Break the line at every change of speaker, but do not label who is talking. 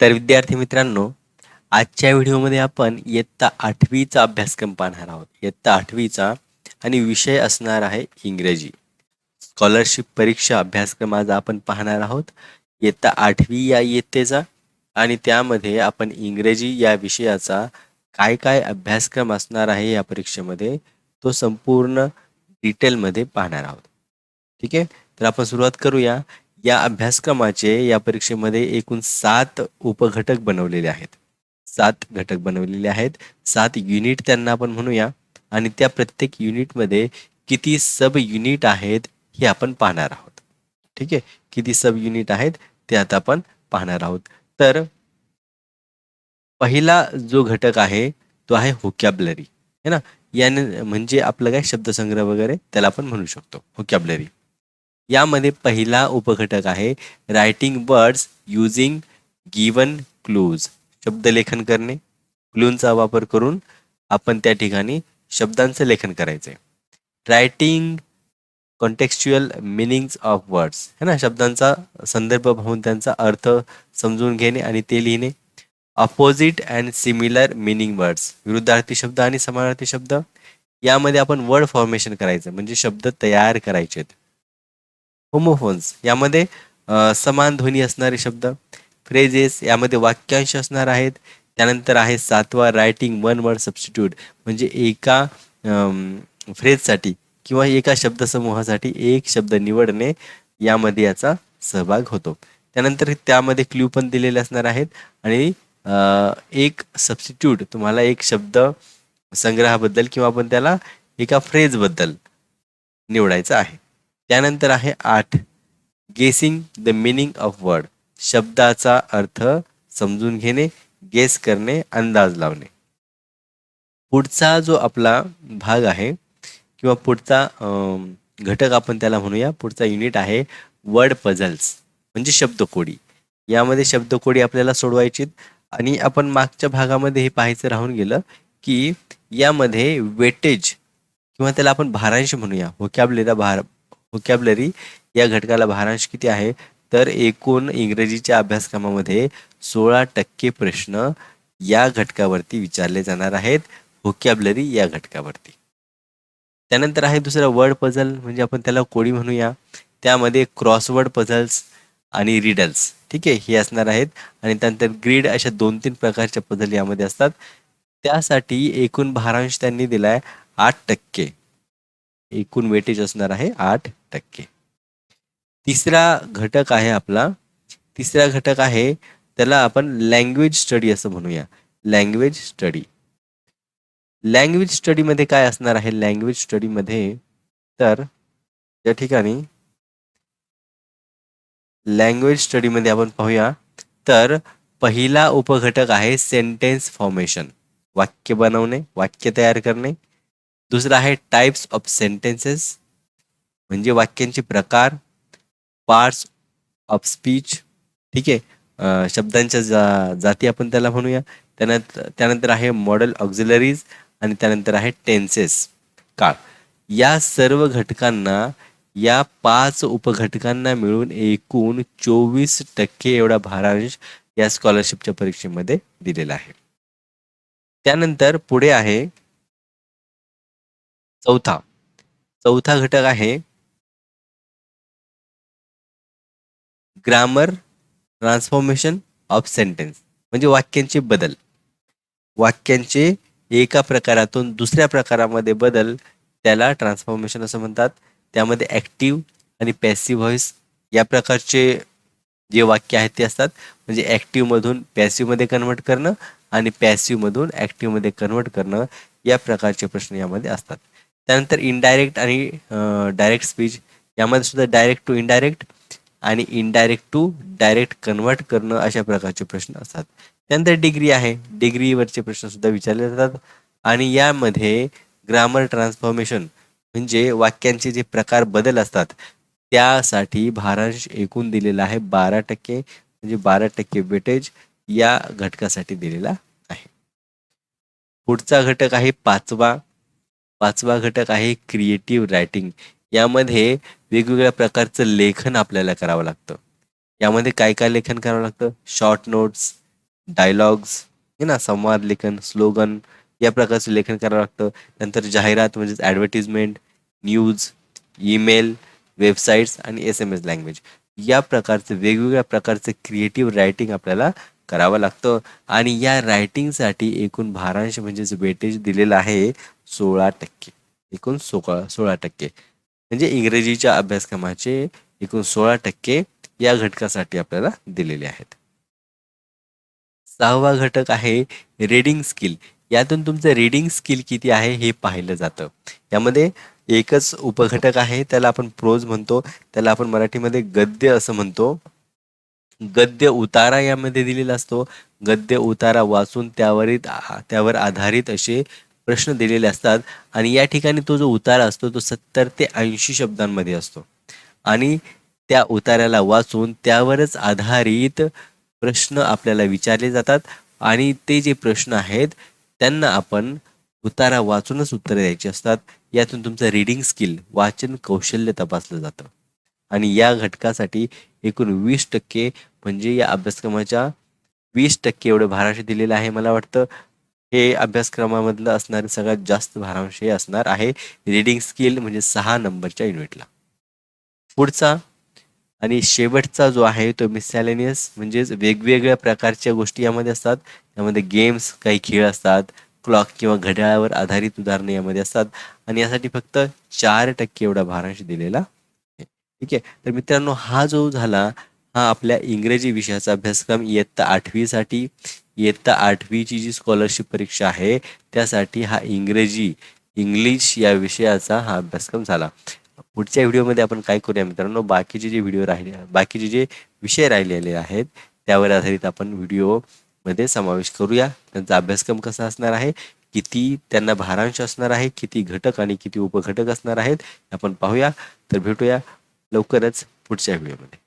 तर विद्यार्थी मित्रांनो आजच्या व्हिडिओमध्ये आपण इयत्ता आठवीचा अभ्यासक्रम पाहणार आहोत. इयत्ता आठवीचा आणि विषय असणार आहे इंग्रजी. स्कॉलरशिप परीक्षा अभ्यासक्रम आज आपण पाहणार आहोत. इयत्ता आठवी या इयत्तेचा आणि त्यामध्ये आपण इंग्रजी या विषयाचा काय काय अभ्यासक्रम असणार आहे या परीक्षेमध्ये तो संपूर्ण डिटेलमध्ये पाहणार आहोत. ठीक आहे? तर आपण सुरुवात करूया. या अभ्यासक्रमाचे या परीक्षेमध्ये एकूण सात उपघटक बनवलेले आहेत. सात घटक बनवलेले आहेत. सात युनिट त्यांना आपण म्हणूया आणि त्या प्रत्येक युनिटमध्ये किती सब युनिट आहेत हे आपण पाहणार आहोत. ठीक आहे? किती सब युनिट आहेत ते आता आपण पाहणार आहोत. तर पहिला जो घटक आहे तो आहे होकॅबलरी है ना? याने म्हणजे आपलं काय? शब्दसंग्रह वगैरे त्याला आपण म्हणू शकतो. होकॅबलरी यामध्ये पहिला उपघटक आहे writing words using given clues शब्दलेखन करणे क्लूंचा वापर करून आपण त्या ठिकाणी शब्दांचं लेखन करायचे writing contextual meanings of words है ना? शब्दांचा संदर्भ पाहून त्यांचा अर्थ समजून घेणे आणि ते लिहिणे. Opposite and similar meaning words विरुद्धार्थी शब्द आणि समानार्थी शब्द. यामध्ये आपण वर्ड फॉर्मेशन करायचं म्हणजे शब्द तयार करायचे आहेत होमोफोन्स यामध्ये समान ध्वनी असणारे शब्द फ्रेजेस यामध्ये वाक्यांश असणार आहेत. त्यानंतर आहे सातवा रायटिंग वन वर्ड सबस्टिट्यूट म्हणजे एका फ्रेजसाठी किंवा एका शब्दसमूहासाठी एक शब्द निवडणे यामध्ये याचा सहभाग होतो. त्यानंतर त्यामध्ये क्ल्यू पण दिलेले असणार आहेत. आणि एक सबस्टिट्यूट तुम्हाला एक शब्द संग्रहाबद्दल किंवा आपण त्याला एका फ्रेजबद्दल निवडायचं आहे. त्यानंतर आहे आठ. Guessing the meaning of word शब्दाचा अर्थ समजून घेणे गेस करणे अंदाज लावणे. पुढचा जो आपला भाग आहे किंवा पुढचा घटक आपण त्याला म्हणूया पुढचा युनिट आहे वर्ड पझल्स म्हणजे शब्दकोडी. यामध्ये शब्दकोडी आपल्याला सोडवायची आणि आपण मागच्या भागामध्ये हे पाहायचं राहून गेलं की यामध्ये वेटेज किंवा त्याला आपण भारांश म्हणूया होकॅबलेला भार व्होकॅबलरी या घटकाला भारांश किती आहे? तर एकूण इंग्रजीच्या अभ्यासक्रमामध्ये सोळा टक्के प्रश्न या घटकावरती विचारले जाणार आहेत. व्होकॅबलरी या घटकावरती. त्यानंतर आहे दुसरा वर्ड पझल म्हणजे आपण त्याला कोडी म्हणूया. त्यामध्ये क्रॉसवर्ड पझल्स आणि रिडल्स ठीक आहे? हे असणार आहेत. आणि त्यानंतर ग्रीड अशा दोन तीन प्रकारच्या पझल यामध्ये असतात. त्यासाठी एकूण भारांश त्यांनी दिलाय आठ टक्के. एकूण वेटेज असणार आहे आठ टक्के. तिसरा घटक आहे आपला तिसरा घटक आहे त्याला आपण लँग्वेज स्टडी असं म्हणूया. लँग्वेज स्टडी लँग्वेज स्टडीमध्ये काय असणार आहे? लँग्वेज स्टडीमध्ये तर या ठिकाणी लँग्वेज स्टडीमध्ये आपण पाहूया. तर पहिला उपघटक आहे सेंटेन्स फॉर्मेशन वाक्य बनवणे वाक्य तयार करणे. दुसरं आहे टाइप्स ऑफ सेंटेन्सेस म्हणजे वाक्यांचे प्रकार पार्ट्स ऑफ स्पीच ठीक आहे? शब्दांच्या जा जाती आपण त्याला म्हणूया. त्यानंतर त्यानंतर आहे मॉडल ऑक्झिलरीज आणि त्यानंतर आहे टेन्सेस काळ. या सर्व घटकांना या पाच उपघटकांना मिळून एकूण चोवीस टक्के एवढा भारांश या स्कॉलरशिपच्या परीक्षेमध्ये दिलेला आहे. त्यानंतर पुढे आहे चौथा. चौथा घटक आहे ग्रामर ट्रान्सफॉर्मेशन ऑफ सेंटेन्स म्हणजे वाक्यांचे बदल. वाक्यांचे एका प्रकारातून दुसऱ्या प्रकारामध्ये बदल त्याला ट्रान्सफॉर्मेशन असं म्हणतात. त्यामध्ये ॲक्टिव्ह आणि पॅसिव्ह व्हॉइस या प्रकारचे जे वाक्य आहेत ते असतात. म्हणजे ॲक्टिव्हमधून पॅसिव्हमध्ये कन्वर्ट करणं आणि पॅसिव्हमधून ॲक्टिव्हमध्ये कन्वर्ट करणं या प्रकारचे प्रश्न यामध्ये असतात. त्यानंतर इनडायरेक्ट आणि डायरेक्ट स्पीच यामध्ये सुद्धा डायरेक्ट टू इनडायरेक्ट आणि इनडायरेक्ट टू डायरेक्ट कन्वर्ट करणं अशा प्रकारचे प्रश्न असतात. त्यानंतर डिग्री आहे. डिग्रीवरचे प्रश्न सुद्धा विचारले जातात. आणि यामध्ये ग्रामर ट्रान्सफॉर्मेशन म्हणजे वाक्यांचे जे प्रकार बदल असतात त्यासाठी भारांश एकूण दिलेला आहे. बारा टक्के म्हणजे बारा टक्के वेटेज या घटकासाठी दिलेला आहे. पुढचा घटक आहे पाचवा. पाचवा घटक आहे क्रिएटिव्ह रायटिंग यामध्ये वेगवेगळ्या प्रकारचं लेखन आपल्याला करावं लागतं. यामध्ये काय काय लेखन करावं लागतं? शॉर्ट नोट्स डायलॉग्स हे ना संवाद लेखन स्लोगन या प्रकारचं लेखन करावं लागतं. नंतर जाहिरात म्हणजेच ॲडव्हर्टिजमेंट न्यूज ईमेल वेबसाईट्स आणि एस एम एस लँग्वेज या प्रकारचं वेगवेगळ्या प्रकारचं क्रिएटिव्ह रायटिंग आपल्याला करावं लागतं. आणि या रायटिंगसाठी एकूण भारांश म्हणजेच वेटेज दिलेलं आहे. सोळा टक्के. एकूण सोळा सोळा टक्के. म्हणजे इंग्रजीच्या अभ्यासक्रमाचे एकूण सोळा टक्के या घटकासाठी आपल्याला दिलेले आहेत. सहावा घटक आहे रीडिंग स्किल यातून तुमचं रीडिंग स्किल किती आहे हे पाहिलं जातं. यामध्ये एकच उपघटक आहे त्याला आपण प्रोज म्हणतो त्याला आपण मराठीमध्ये गद्य असं म्हणतो. गद्य उतारा यामध्ये दिलेला असतो. गद्य उतारा वाचून त्यावरील त्यावर आधारित असे प्रश्न दिलेले असतात आणि या ठिकाणी तो जो उतारा असतो तो सत्तर ते ऐंशी शब्दांमध्ये असतो. आणि त्या उतार्याला वाचून त्यावरच आधारित प्रश्न आपल्याला विचारले जातात आणि ते जे प्रश्न आहेत त्यांना आपण उतारा वाचूनच उत्तरे द्यायची असतात. यातून तुमचं रीडिंग स्किल वाचन कौशल्य तपासलं जातं. आणि या घटकासाठी एकूण वीस टक्के म्हणजे या अभ्यासक्रमाच्या वीस टक्के एवढं भारांश दिलेलं आहे मला वाटतं. हे अभ्यासक्रमामधलं असणारे सगळ्यात जास्त भारांश हे असणार आहे. रीडिंग स्किल म्हणजे सहा नंबरच्या युनिटला. पुढचा आणि शेवटचा जो आहे तो मिसॅलेनियस म्हणजेच वेगवेगळ्या प्रकारच्या गोष्टी यामध्ये असतात. यामध्ये गेम्स काही खेळ असतात. क्लॉक किंवा घड्याळावर आधारित उदाहरणे यामध्ये असतात. आणि यासाठी फक्त चार टक्के एवढा भारांश दिलेला आहे. ठीक आहे? तर मित्रांनो हा जो झाला हा आपल्या इंग्रजी विषयाचा अभ्यासक्रम इयत्ता आठवीसाठी. इयत्ता आठवीची जी स्कॉलरशिप परीक्षा आहे त्यासाठी हा इंग्रजी इंग्लिश या विषयाचा हा अभ्यासक्रम झाला. पुढच्या व्हिडिओमध्ये आपण काय करूया मित्रांनो बाकीचे जे व्हिडिओ राहिले बाकीचे जे विषय राहिलेले आहेत त्यावर आधारित आपण व्हिडिओमध्ये समावेश करूया. त्यांचा अभ्यासक्रम कसा असणार आहे किती त्यांना भारांश असणार आहे किती घटक आणि किती उपघटक असणार आहेत आपण पाहूया. तर भेटूया लवकरच पुढच्या व्हिडिओमध्ये.